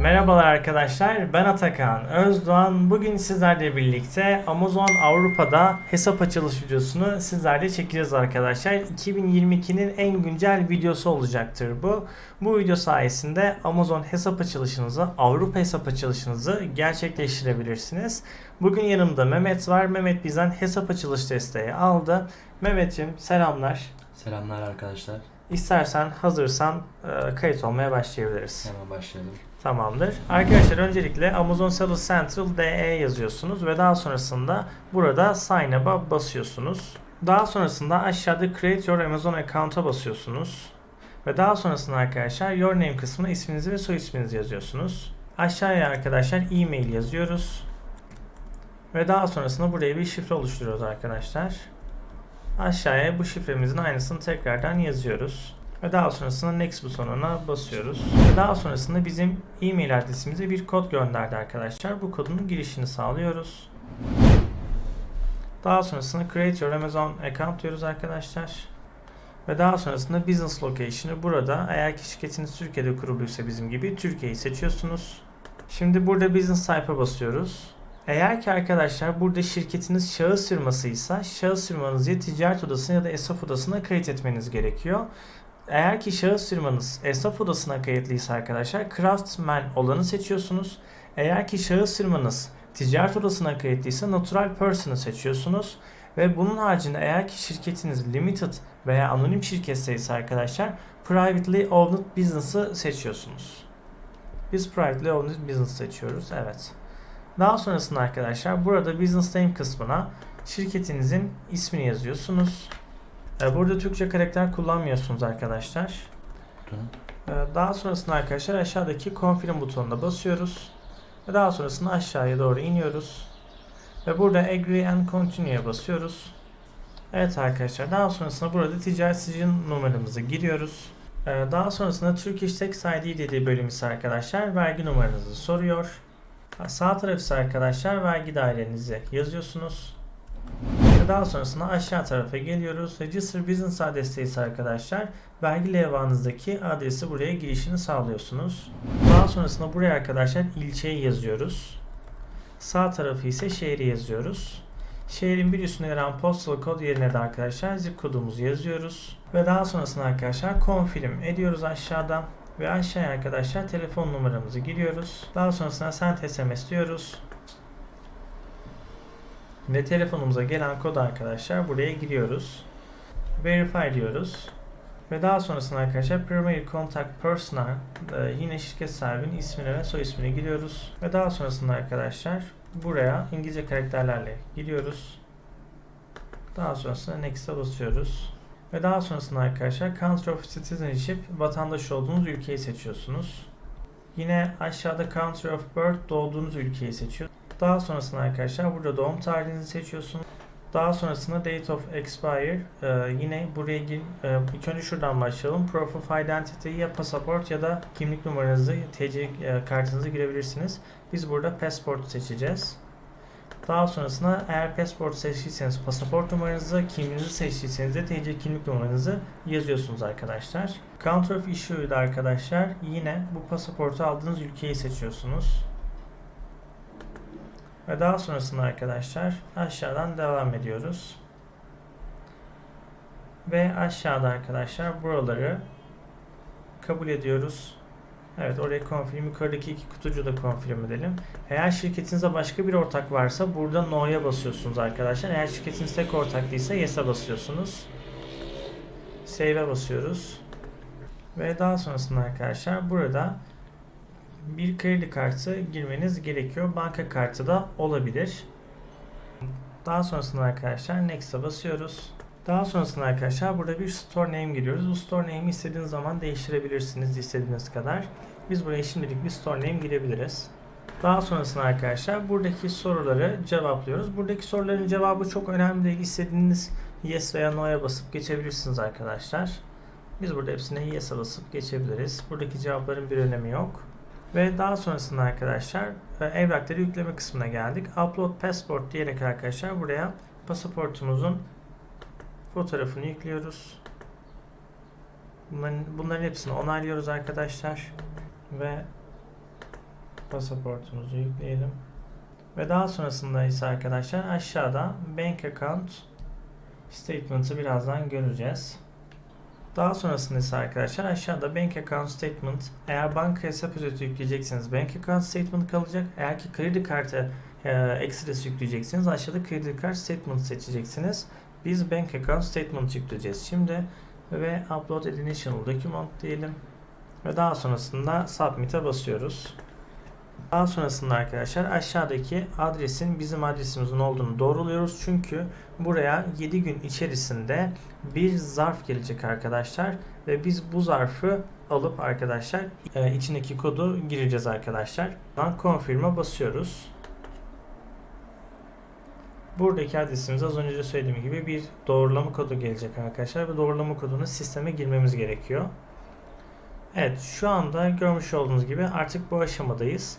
Merhabalar arkadaşlar, ben Atakan Özdoğan. Bugün sizlerle birlikte Amazon Avrupa'da hesap açılış videosunu sizlerle çekeceğiz arkadaşlar. 2022'nin en güncel videosu olacaktır bu. Bu video sayesinde Amazon hesap açılışınızı, Avrupa hesap açılışınızı gerçekleştirebilirsiniz. Bugün yanımda Mehmet var. Mehmet bizden hesap açılış desteği aldı. Mehmet'ciğim selamlar. Selamlar arkadaşlar. İstersen hazırsan e, kayıt olmaya başlayabiliriz. Hemen başlayalım. Tamamdır. Arkadaşlar öncelikle Amazon Sales Central DE yazıyorsunuz ve daha sonrasında burada Sign Up'a basıyorsunuz. Daha sonrasında aşağıda Create Your Amazon Account'a basıyorsunuz. Ve daha sonrasında arkadaşlar Your Name kısmına isminizi ve soy isminizi yazıyorsunuz. Aşağıya arkadaşlar e-mail yazıyoruz. Ve daha sonrasında buraya bir şifre oluşturuyoruz arkadaşlar. Aşağıya bu şifremizin aynısını tekrardan yazıyoruz. Ve daha sonrasında next butonuna basıyoruz. Ve daha sonrasında bizim e-mail adresimize bir kod gönderdi arkadaşlar. Bu kodun girişini sağlıyoruz. Daha sonrasında create your Amazon account diyoruz arkadaşlar. Ve daha sonrasında business location'ı burada eğer ki şirketiniz Türkiye'de kuruluysa bizim gibi Türkiye'yi seçiyorsunuz. Şimdi burada business type'a basıyoruz. Eğer ki arkadaşlar burada şirketiniz şahıs firmasıysa şahıs firmanızı ticaret odasına ya da esnaf odasına kayıt etmeniz gerekiyor. Eğer ki şahıs firmanız esnaf odasına kayıtlıysa arkadaşlar craftsman olanı seçiyorsunuz. Eğer ki şahıs firmanız ticaret odasına kayıtlıysa natural person'ı seçiyorsunuz. Ve bunun haricinde eğer ki şirketiniz limited veya anonim şirketse ise arkadaşlar privately owned business'ı seçiyorsunuz. Biz privately owned business seçiyoruz. Evet. Daha sonrasında arkadaşlar burada business name kısmına şirketinizin ismini yazıyorsunuz. Ee, Burada Türkçe karakter kullanmıyorsunuz arkadaşlar. Ee, Daha sonrasında arkadaşlar aşağıdaki confirm butonuna basıyoruz. Ve daha sonrasında aşağıya doğru iniyoruz. Ve burada agree and continue'ya basıyoruz. Evet arkadaşlar daha sonrasında burada ticaret sicil numaramızı giriyoruz. Ee, Daha sonrasında Turkish Tax ID dediği bölüm ise arkadaşlar vergi numaranızı soruyor. Sağ taraf ise arkadaşlar vergi dairenizi yazıyorsunuz. Daha sonrasında aşağı tarafa geliyoruz. Register Business adresi ise arkadaşlar vergi levhanızdaki adresi buraya girişini sağlıyorsunuz. Daha sonrasında buraya arkadaşlar ilçeyi yazıyoruz. Sağ tarafı ise şehri yazıyoruz. Şehrin bir üstüne yer alan postal kod yerine de arkadaşlar zip kodumuzu yazıyoruz. Ve daha sonrasında arkadaşlar confirm ediyoruz aşağıdan. Ve aşağıya arkadaşlar telefon numaramızı giriyoruz. Daha sonrasında send SMS diyoruz. Ve telefonumuza gelen kod arkadaşlar buraya giriyoruz. Verify diyoruz. Ve daha sonrasında arkadaşlar primary contact person'a e, yine şirket sahibinin ismini ve soy ismini giriyoruz. Ve daha sonrasında arkadaşlar buraya İngilizce karakterlerle giriyoruz. Daha sonrasında next'e basıyoruz. Ve daha sonrasında arkadaşlar Country of Citizenship vatandaş olduğunuz ülkeyi seçiyorsunuz. Yine aşağıda Country of Birth doğduğunuz ülkeyi seçiyorsunuz. Daha sonrasında arkadaşlar burada doğum tarihinizi seçiyorsunuz. Daha sonrasında Date of Expire e, yine buraya gir, e, ilk önce şuradan başlayalım. Proof of Identity ya pasaport ya da kimlik numaranızı TC e, kartınızı girebilirsiniz. Biz burada passport seçeceğiz. Daha sonrasında eğer passport seçtiyseniz pasaport numaranızı, kimliğinizi seçtiyseniz de TC kimlik numaranızı yazıyorsunuz arkadaşlar. Country of Issue'da arkadaşlar yine bu pasaportu aldığınız ülkeyi seçiyorsunuz. Ve daha sonrasında arkadaşlar aşağıdan devam ediyoruz. Ve aşağıda arkadaşlar buraları kabul ediyoruz. Evet oraya confirm yukarıdaki iki kutucu da confirm edelim. Eğer şirketinizde başka bir ortak varsa burada no'ya basıyorsunuz arkadaşlar. Eğer şirketiniz tek ortak değilse yes'e basıyorsunuz. Save'e basıyoruz. Ve daha sonrasında arkadaşlar burada bir kredi kartı girmeniz gerekiyor. Banka kartı da olabilir. Daha sonrasında arkadaşlar Next'a basıyoruz. Daha sonrasında arkadaşlar burada bir store name giriyoruz. Bu store name'i istediğiniz zaman değiştirebilirsiniz istediğiniz kadar. Biz buraya şimdilik bir store name girebiliriz. Daha sonrasında arkadaşlar buradaki soruları cevaplıyoruz. Buradaki soruların cevabı çok önemli değil. İstediğiniz yes veya no'ya basıp geçebilirsiniz arkadaşlar. Biz burada hepsine yes'e basıp geçebiliriz. Buradaki cevapların bir önemi yok. Ve daha sonrasında arkadaşlar e, evrakları yükleme kısmına geldik. Upload passport diyerek arkadaşlar buraya pasaportumuzun fotoğrafını yüklüyoruz. Bunların, bunların hepsini onaylıyoruz arkadaşlar. Ve pasaportumuzu yükleyelim. Ve daha sonrasında ise arkadaşlar aşağıda bank account statement'ı birazdan göreceğiz. Daha sonrasında ise arkadaşlar aşağıda bank account statement eğer banka hesap özeti yükleyecekseniz bank account statement kalacak. Eğer ki kredi kartı e, ekstresi yükleyeceksiniz aşağıda kredi kart statement seçeceksiniz. Biz bank account statement yükleyeceğiz şimdi ve upload additional document diyelim ve daha sonrasında submit'e basıyoruz. Daha sonrasında arkadaşlar aşağıdaki adresin bizim adresimizin olduğunu doğruluyoruz. Çünkü buraya 7 gün içerisinde bir zarf gelecek arkadaşlar. Ve biz bu zarfı alıp arkadaşlar e, içindeki kodu gireceğiz arkadaşlar. Confirm'a basıyoruz. Buradaki adresimiz az önce söylediğim gibi bir doğrulama kodu gelecek arkadaşlar. Ve doğrulama kodunu sisteme girmemiz gerekiyor. Evet şu anda görmüş olduğunuz gibi artık bu aşamadayız.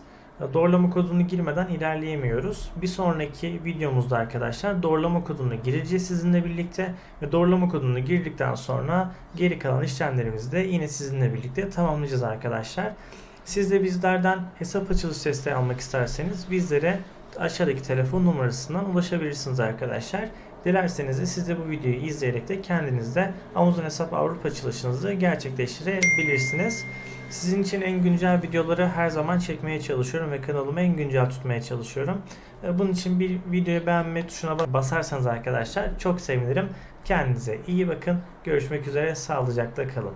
Doğrulama kodunu girmeden ilerleyemiyoruz. Bir sonraki videomuzda arkadaşlar doğrulama kodunu gireceğiz sizinle birlikte ve doğrulama kodunu girdikten sonra geri kalan işlemlerimizi de yine sizinle birlikte tamamlayacağız arkadaşlar. Siz de bizlerden hesap açılış desteği almak isterseniz bizlere aşağıdaki telefon numarasından ulaşabilirsiniz arkadaşlar. Dilerseniz de siz de bu videoyu izleyerek de kendiniz de Amazon hesap Avrupa açılışınızı gerçekleştirebilirsiniz. Sizin için en güncel videoları her zaman çekmeye çalışıyorum ve kanalımı en güncel tutmaya çalışıyorum. E, Bunun için bir videoyu beğenme tuşuna basarsanız arkadaşlar çok sevinirim. Kendinize iyi bakın. Görüşmek üzere. Sağlıcakla kalın.